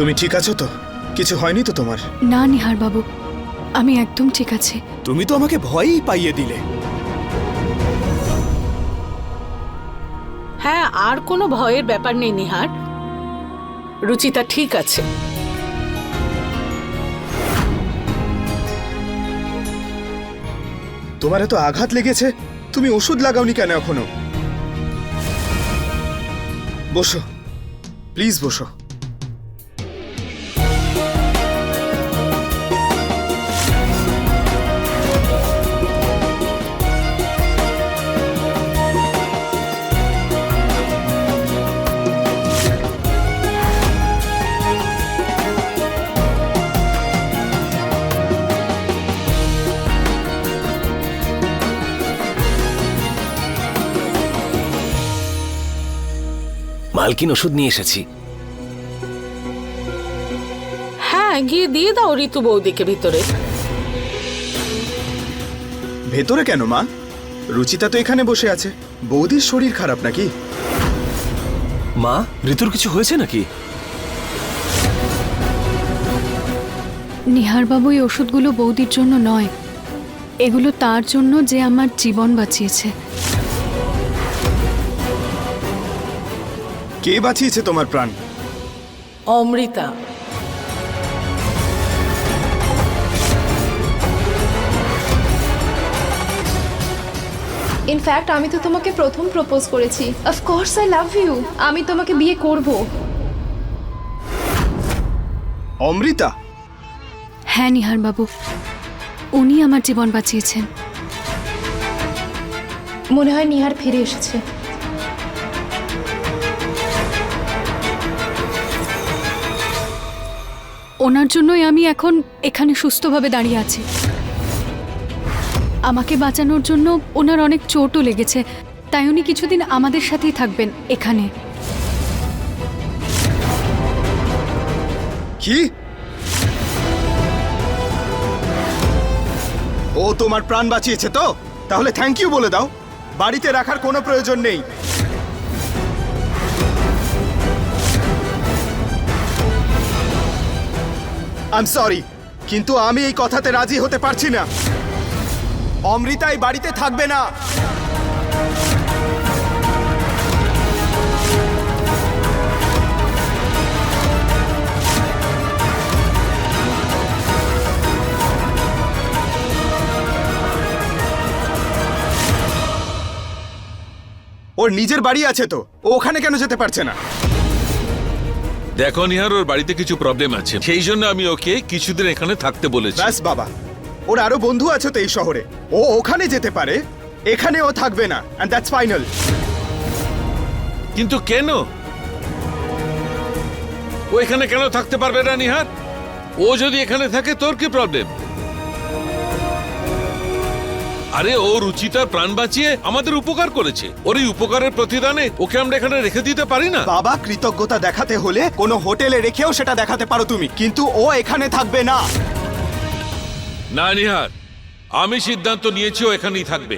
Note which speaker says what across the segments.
Speaker 1: তুমি ঠিক আছো তো? কিছু হয়নি তো তোমার?
Speaker 2: না নিহার বাবু আমি একদম ঠিক আছি।
Speaker 1: তুমি তো আমাকে ভয়ই পাইয়ে দিলে।
Speaker 3: হ্যাঁ আর কোনো ভয়ের ব্যাপার নেই নিহার। রুচিতা ঠিক আছে।
Speaker 1: তোমার এত আঘাত লেগেছে তুমি ওষুধ লাগাওনি কেন এখনও? বসো প্লিজ বসো।
Speaker 4: মালকিন ওষুধ নিয়ে এসেছি।
Speaker 3: হ্যাঁ গিয়ে দিয়ে দাও ঋতু বৌদিকে ভিতরে।
Speaker 1: ভেতরে কেন মা? রুচিতা তো এখানে বসে আছে। বৌদির শরীর খারাপ নাকি?
Speaker 4: মা ঋতুর কিছু হয়েছে নাকি?
Speaker 2: নিহার বাবু এই ওষুধগুলো বৌদির জন্য নয়। এগুলো তার জন্য যে আমার জীবন বাঁচিয়েছে।
Speaker 1: কে বাঁচিয়েছে তোমার প্রাণ?
Speaker 3: অমৃতা।
Speaker 5: ইনফ্যাক্ট আমি তো তোমাকে প্রথম প্রপোজ করেছি। অফকোর্স আই লাভ ইউ আমি তোমাকে বিয়ে করব।
Speaker 1: অমৃতা।
Speaker 2: হ্যাঁ নিহার বাবু উনি আমার জীবন বাঁচিয়েছেন।
Speaker 5: মনে হয় নিহার ফিরে এসেছে।
Speaker 2: ওনার জন্যই আমি এখন এখানে সুস্থভাবে দাঁড়িয়ে আছি। আমাকে বাঁচানোর জন্য ওনার অনেক চোটও লেগেছে, তাই উনি কিছুদিন আমাদের সাথেই থাকবেন এখানে।
Speaker 1: কি? ও তোমার প্রাণ বাঁচিয়েছে তো? তাহলে থ্যাংক ইউ বলে দাও। বাড়িতে রাখার কোনো প্রয়োজন নেই। আই সরি কিন্তু আমি এই কথাতে রাজি হতে পারছি না। অমৃতা এই বাড়িতে থাকবে না। ওর নিজের বাড়ি আছে তো, ও ওখানে কেন যেতে পারছে না?
Speaker 6: দেখো নিহার ওর বাড়িতে কিছু প্রবলেম আছে। সেই জন্য আমি ওকে কিছুদিন এখানে থাকতে বলেছি।
Speaker 1: ব্যাস বাবা। ওর আরও বন্ধু আছে তো এই শহরে। ও ওখানে যেতে পারে এখানে ও থাকবে না এন্ড দ্যাটস ফাইনাল
Speaker 6: কিন্তু কেন? ও এখানে কেন থাকতে পারবে না নিহার? ও যদি এখানে থাকে তোর কি প্রবলেম আরে ও রুচিতার প্রাণ বাঁচিয়ে আমাদের উপকার করেছে। ওর এই উপকারের প্রতিদানে ওকে আমরা এখানে রেখে দিতে পারি না।
Speaker 1: বাবা কৃতজ্ঞতা দেখাতে হলে কোনো হোটেলে রেখেও সেটা দেখাতে পারো তুমি। কিন্তু ও এখানে থাকবে না।
Speaker 6: না নিহার। আমি সিদ্ধান্ত নিয়েছি ও এখানেই থাকবে।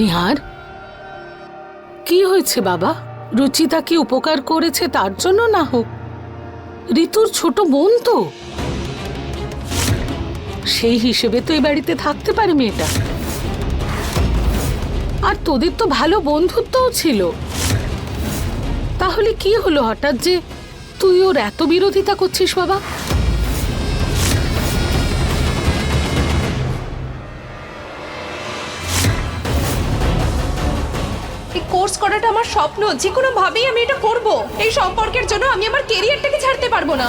Speaker 3: নিহার? কি হয়েছে বাবা? রুচিতা কি উপকার করেছে তার জন্য না হোক? ঋতুর ছোট বোন তো। সেই হিসেবে তো এই বাড়িতে থাকতে পারে মেয়েটা। আর তোদের তো ভালো বন্ধুত্বও ছিল। তাহলে কি হলো হঠাৎ যে তুই ওর এত বিরোধিতা করছিস বাবা?
Speaker 5: করাটা আমার স্বপ্ন। যে কোনোভাবেই আমি এটা করব। এই সম্পর্কের জন্য আমি আমার কেরিয়ারটাকে ছাড়তে পারব না।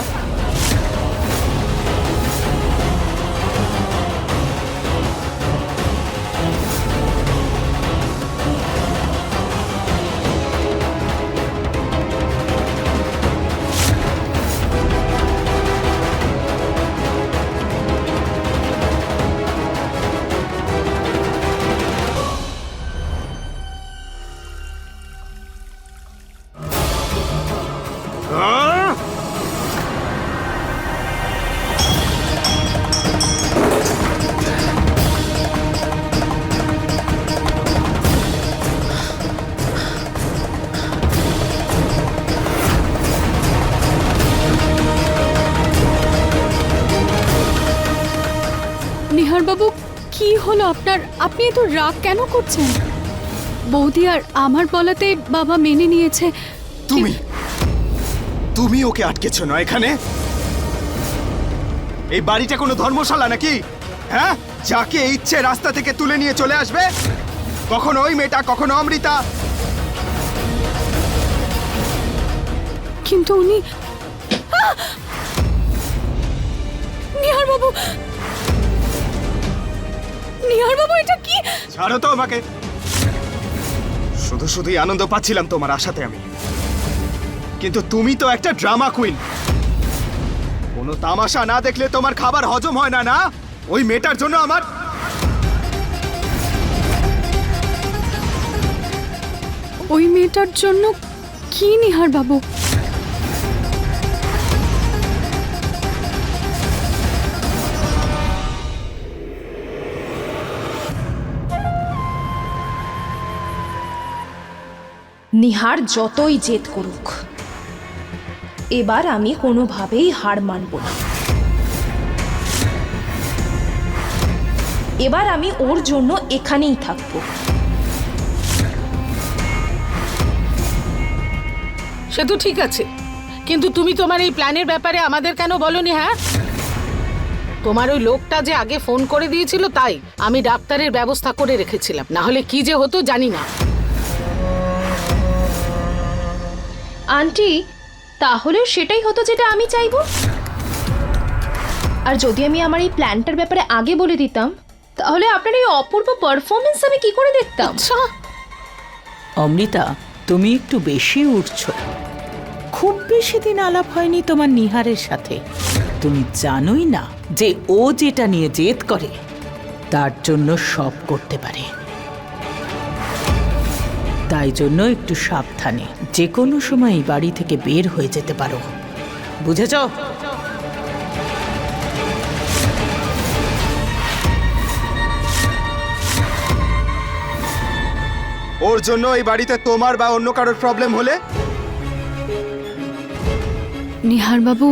Speaker 2: রাগ কেন করছেন? বৌদি আর আমার বলাতে বাবা মেনে নিয়েছে।
Speaker 1: তুমি তুমি ওকে আটকেছ না এখানে? এই বাড়িটা কোনো ধর্মশালা নাকি? হ্যাঁ? যাকে ইচ্ছে রাস্তা থেকে তুলে নিয়ে চলে আসবে? কখনো ওই মেয়েটা কখনো অমৃতা।
Speaker 2: কিন্তু উনি! নিহার বাবু নিহার বাবু এটা কি?
Speaker 1: ছাড়ো তো আমাকে। শুধু শুধুই আনন্দ পাচ্ছিলাম তোমার আশাতে আমি। কিন্তু তুমি তো একটা ড্রামা কুইন। কোনো তামাশা না দেখলে তোমার খাবার হজম হয় না না? ওই মেয়েটার জন্য আমার
Speaker 2: ওই মেয়েটার জন্য কি নিহার বাবু?
Speaker 5: নিহার যতই জেদ করুক। এবার আমি কোনোভাবেই হার মানব না। এবার আমি ওর জন্য এখানেই থাকব।
Speaker 3: সে তো ঠিক আছে। কিন্তু তুমি তোমার এই প্ল্যানের ব্যাপারে আমাদের কেন বলনি হ্যাঁ? তোমার ওই লোকটা যে আগে ফোন করে দিয়েছিল তাই আমি ডাক্তারের ব্যবস্থা করে রেখেছিলাম। না হলে কি যে হতো জানি না।
Speaker 5: আন্টি, তাহলেও সেটাই হতো যেটা আমি চাইব? আর যদি আমি আমার এই প্ল্যানটার ব্যাপারে আগে বলে দিতাম, তাহলে আপনার এই অপূর্ব পারফরমেন্স আমি কি করে দেখতাম?
Speaker 3: আচ্ছা।
Speaker 7: অমৃতা, তুমি একটু বেশি উঠছ। খুব বেশি দিন আলাপ হয়নি তোমার নিহারের সাথে। তুমি জানোই না যে ও যেটা নিয়ে জেদ করে, তার জন্য সব করতে পারে। তাই জন্য একটু সাবধানে। যে কোনো সময় এই বাড়ি থেকে বের হয়ে যেতে পারো। বুঝেছ?
Speaker 1: ওর জন্য এই বাড়িতে তোমার বা অন্য কারোর প্রবলেম হলে?
Speaker 2: নিহার বাবু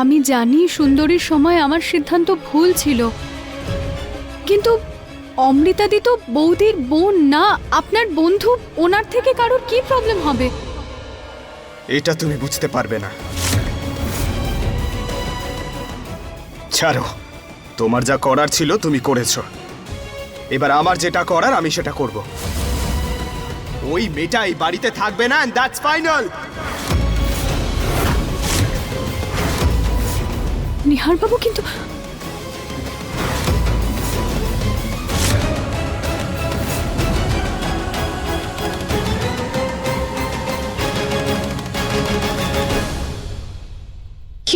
Speaker 2: আমি জানি সুন্দরীর সময় আমার সিদ্ধান্ত ভুল ছিল। কিন্তু অমৃতাদি তো বৌদির বোন না আপনার বন্ধু ওনার থেকে কারোর কি প্রবলেম হবে?
Speaker 1: এটা তুমি বুঝতে পারবে না। ছাড়ো তোমার যা করার ছিল তুমি করেছ। এবার আমার যেটা করার আমি সেটা করব। ওই মেয়েটা এই বাড়িতে থাকবে না দ্যাটস ফাইনাল
Speaker 2: নিহার বাবু কিন্তু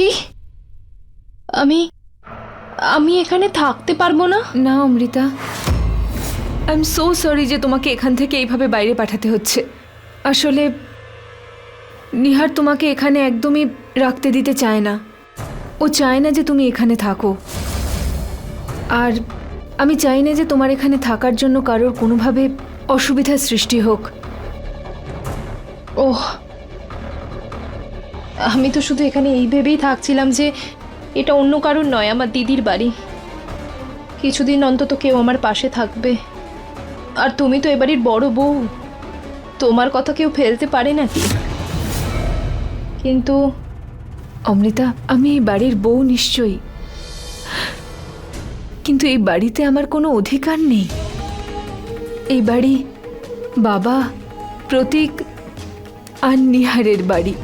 Speaker 5: কি আমি আমি এখানে থাকতে পারব না?
Speaker 8: না Amrita. I am so sorry যে তোমাকে এখান থেকে এইভাবে বাইরে পাঠাতে হচ্ছে। আসলে নিহার তোমাকে এখানে একদমই রাখতে দিতে চায় না। ও চায় না যে তুমি এখানে থাকো। আর আমি চাই না যে তোমার এখানে থাকার জন্য কারোর কোনোভাবে অসুবিধার সৃষ্টি হোক।
Speaker 5: ওহ আমি তো শুধু এখানে এই ভেবেই থাকছিলাম যে এটা অন্য কারণ নয়, আমার দিদির বাড়ি। কিছুদিন অন্তত কেউ আমার পাশে থাকবে। আর তুমি তো এবাড়ির বড় বউ। তোমার কথা কেউ ফেলতে পারে নাকি? কিন্তু
Speaker 8: অমৃতা, আমি এই বাড়ির বউ নিশ্চয়ই। কিন্তু এই বাড়িতে আমার কোনো অধিকার নেই। এই বাড়ি বাবা, প্রতীক আর নিহারের বাড়ি।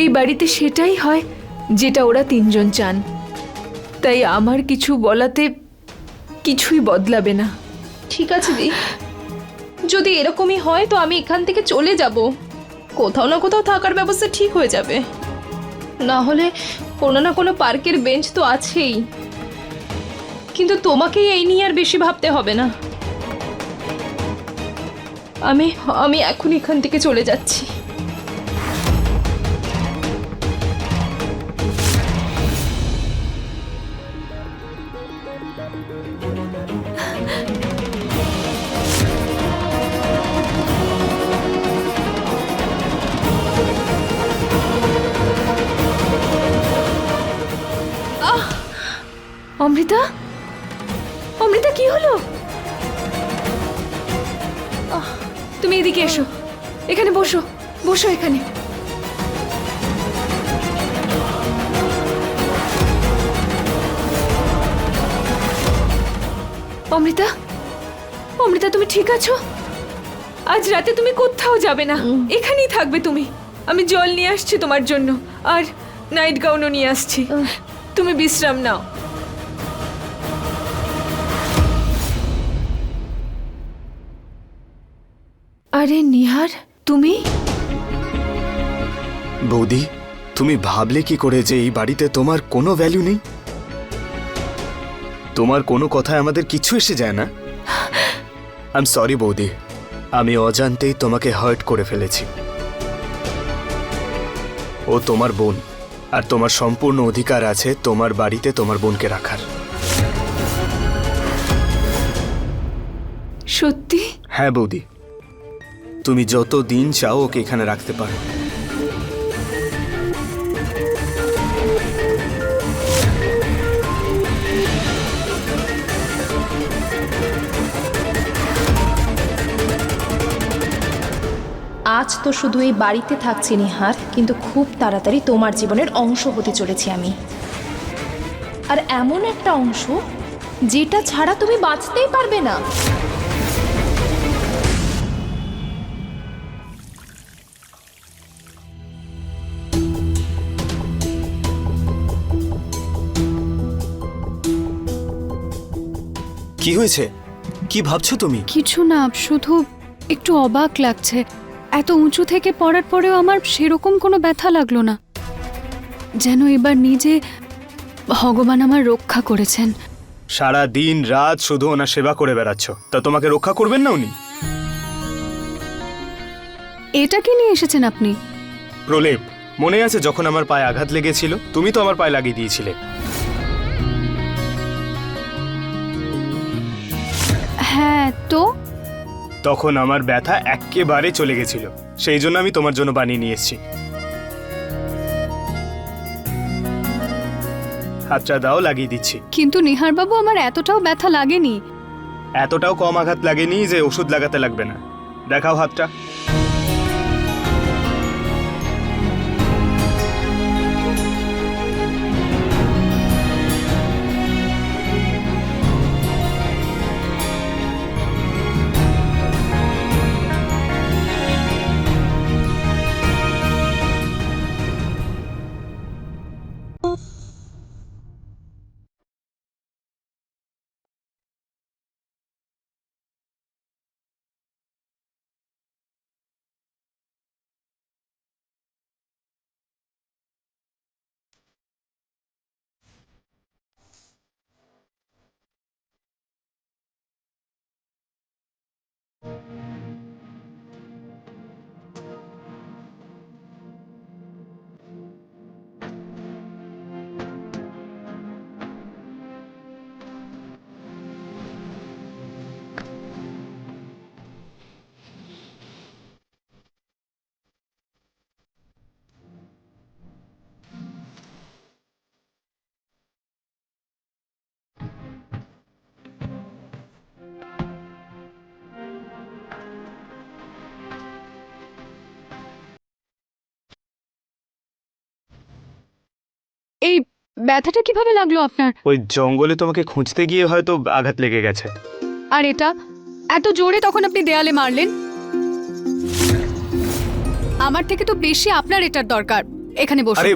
Speaker 8: এই বাড়িতে সেটাই হয় যেটা ওরা তিনজন চান। তাই আমার কিছু বলাতে কিছুই বদলাবে না।
Speaker 5: ঠিক আছে দি। যদি এরকমই হয় তো আমি এখান থেকে চলে যাব। কোথাও না কোথাও থাকার ব্যবস্থা ঠিক হয়ে যাবে। না হলে কোনো না কোনো পার্কের বেঞ্চ তো আছেই। কিন্তু তোমাকেই এই নিয়ে আর বেশি ভাবতে হবে না। আমি আমি এখন এখান থেকে চলে যাচ্ছি।
Speaker 8: অমৃতা? অমৃতা কি হলো? তুমি এদিকে এসো। এখানে বসো বসো এখানে। অমৃতা অমৃতা তুমি ঠিক আছো? আজ রাতে তুমি কোথাও যাবে না। এখানেই থাকবে তুমি। আমি জল নিয়ে আসছি তোমার জন্য। আর নাইট গাউনও নিয়ে আসছি। তুমি বিশ্রাম নাও। আরে নিহার তুমি?
Speaker 1: বৌদি তুমি ভাবলে কি করে যে এই বাড়িতে তোমার কোনো ভ্যালু নেই? তোমার কোনো কথায় আমাদের কিছু এসে যায় না? আই এম সরি বৌদি। আমি অজান্তেই তোমাকে হার্ট করে ফেলেছি। ও তোমার বোন আর তোমার সম্পূর্ণ অধিকার আছে তোমার বাড়িতে তোমার বোনকে রাখার।
Speaker 8: সত্যি?
Speaker 1: হ্যাঁ বৌদি। তুমি যত দিন চাও ওকে এখানে রাখতে পারো।
Speaker 5: আজ তো শুধু এই বাড়িতে থাকছি নিহার, কিন্তু খুব তাড়াতাড়ি তোমার জীবনের অংশ হতে চলেছি আমি। আর এমন একটা অংশ যেটা ছাড়া তুমি বাঁচতেই পারবে না।
Speaker 1: কি হয়েছে? কি ভাবছ তুমি?
Speaker 2: কিছু না শুধু একটু অবাক লাগছে। এত উঁচু থেকে পড়ার পরেও আমার সেরকম কোনো ব্যথা লাগল না। যেন এবার নিজে ভগবান আমার রক্ষা করেছেন।
Speaker 1: সারা দিন রাত শুধু ওনার সেবা করে বেড়াচ্ছ। তা তোমাকে রক্ষা করবেন না উনি?
Speaker 2: এটা কি নিয়ে এসেছেন আপনি?
Speaker 1: প্রলেপ মনে আছে যখন আমার পায়ে আঘাত লেগেছিল? তুমি তো আমার পায়ে লাগিয়ে দিয়েছিলে।
Speaker 2: হ্যাঁ তো
Speaker 1: তখন আমার ব্যথা একেবারে চলে গেছিল। সেই জন্য আমি তোমার জন্য বানিয়ে নিয়ে এসেছি। হাতটা দাও লাগিয়ে দিচ্ছি।
Speaker 2: কিন্তু নিহার বাবু আমার এতটাও ব্যথা লাগেনি।
Speaker 1: এতটাও কম আঘাত লাগেনি যে ওষুধ লাগাতে লাগবে না। দেখাও হাতটা।
Speaker 2: এই ব্যথাটা কীভাবে লাগল আপনার?
Speaker 1: ওই জঙ্গলে তোমাকে খুঁজতে গিয়ে হয়তো আঘাত লেগে গেছে।
Speaker 2: আর এটা? এত জোরে তখন আপনি দেয়ালে মারলেন? আমার থেকে তো বেশি আপনার এটার দরকার। এখানে বসুন।
Speaker 1: আরে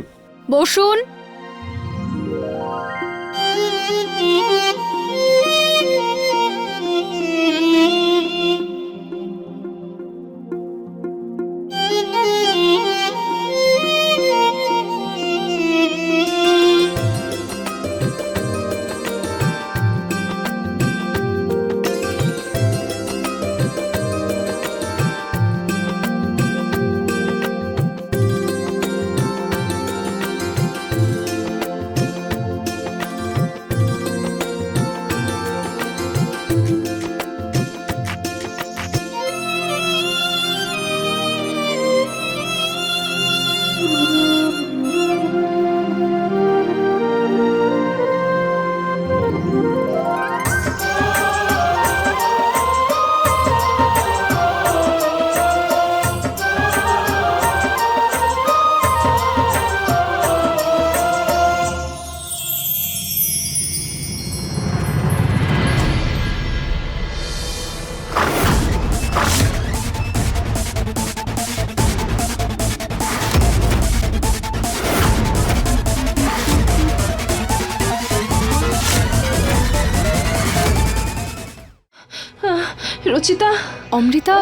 Speaker 2: বসুন অমৃতা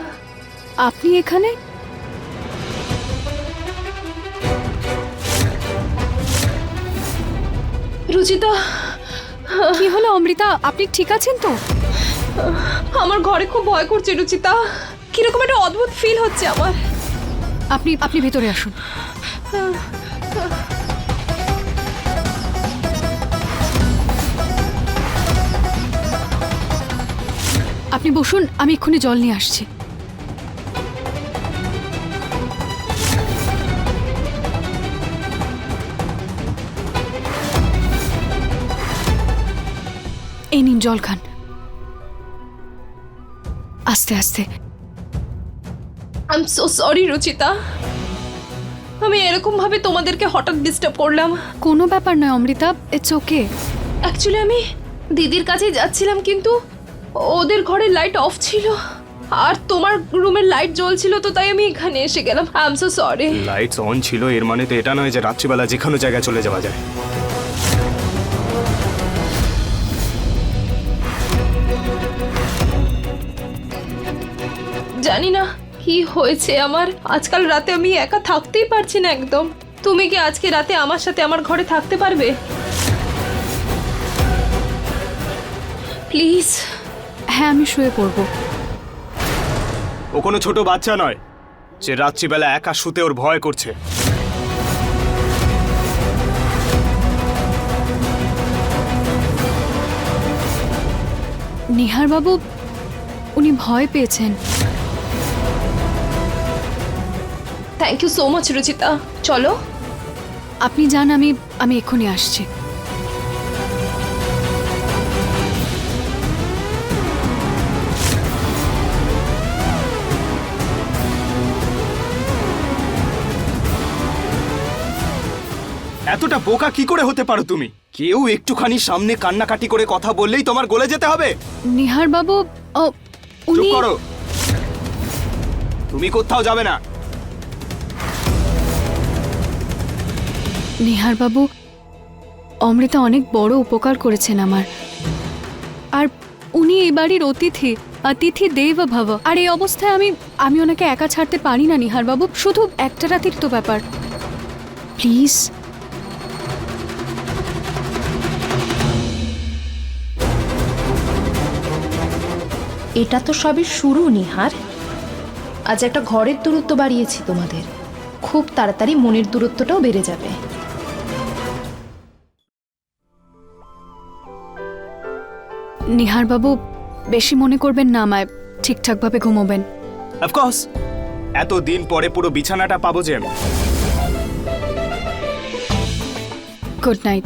Speaker 2: আপনি এখানে?
Speaker 5: রুচিতা
Speaker 2: কি হলো অমৃতা? আপনি ঠিক আছেন তো?
Speaker 5: আমার ঘরে খুব ভয় করছে রুচিতা। কীরকম একটা অদ্ভুত ফিল হচ্ছে আমার।
Speaker 2: আপনি আপনি ভেতরে আসুন। আপনি বসুন আমি এক্ষুনি জল নিয়ে আসছি। এই নিন জল খান। আস্তে আস্তে।
Speaker 5: I am so sorry Ruchita. আমি এরকম ভাবে তোমাদেরকে হঠাৎ ডিস্টার্ব করলাম।
Speaker 2: কোনো ব্যাপার নয় অমৃতা ইটস ওকে
Speaker 5: অ্যাকচুয়ালি আমি দিদির কাছে যাচ্ছিলাম কিন্তু ওদের ঘরের লাইট অফ ছিল। আর তোমার রুমের লাইট জ্বলছিল তো তাই আমি এখানে এসে গেলাম। I am so sorry
Speaker 1: lights on ছিল এর মানে তো এটা নয় যে রাত্রিবেলা যে কোনো জায়গায় চলে যাওয়া যায়।
Speaker 5: জানি না কি হয়েছে আমার। আজকাল রাতে আমি একা থাকতেই পারছি না একদম। তুমি কি আজকে রাতে আমার সাথে আমার ঘরে থাকতে পারবে? প্লিজ
Speaker 2: হ্যাঁ আমি শুয়ে পড়ব।
Speaker 1: ও কোনো ছোট বাচ্চা নয় যে রাত্রিবেলা একা শুতে ওর ভয় করছে।
Speaker 2: নিহার বাবু উনি ভয় পেয়েছেন।
Speaker 5: Thank you so much Ruchita চলো।
Speaker 2: আপনি যান আমি আমি এক্ষুনি আসছি।
Speaker 1: এতটা বোকা কি করে হতে পারো তুমি? কেউ একটুখানি সামনে কান্নাকাটি করে কথা বললেই তোমার গলে যেতে হবে?
Speaker 2: নিহার বাবু ও,
Speaker 1: চুপ
Speaker 2: উনি
Speaker 1: করো। তুমি কোথাও যাবে না।
Speaker 2: নিহার বাবু অমৃতা অনেক বড় উপকার করেছেন আমার। আর উনি এই বাড়ির অতিথি অতিথি দেব ভব। আর এই অবস্থায় আমি আমি ওনাকে একা ছাড়তে পারি না নিহার বাবু শুধু একটা রাতের তো ব্যাপার। প্লিজ
Speaker 5: এটা তো সবই শুরু নিহার। আজ একটা ঘরের দূরত্ব বাড়িয়েছি তোমাদের। খুব তাড়াতাড়ি মনের দূরত্বটাও বেড়ে যাবে।
Speaker 2: নিহার বাবু বেশি মনে করবেন না আমায় ঠিকঠাকভাবে ঘুমোবেন।
Speaker 1: অফকোর্স এত দিন পরে পুরো বিছানাটা পাবো যে আমি।
Speaker 2: গুড নাইট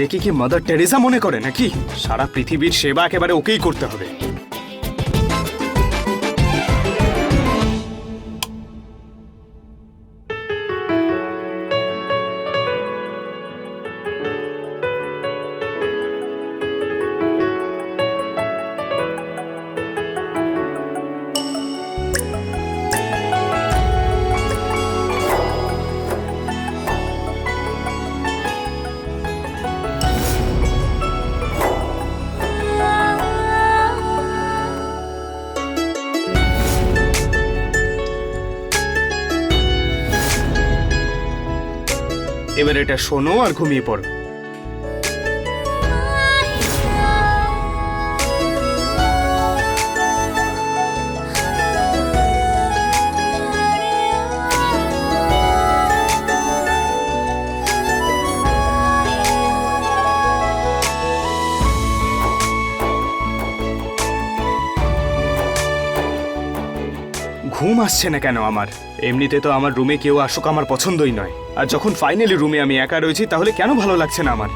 Speaker 1: নিজেকে কি মাদার টেরেসা মনে করে নাকি? সারা পৃথিবীর সেবা একেবারে ওকেই করতে হবে। এবার এটা শোনো আর ঘুমিয়ে পড়ো। আসছে না কেন আমার? এমনিতে তো আমার রুমে কেউ আসুক আমার পছন্দই নয়। আর যখন ফাইনালি রুমে আমি একা রয়েছি, তাহলে কেন ভালো লাগছে না আমার?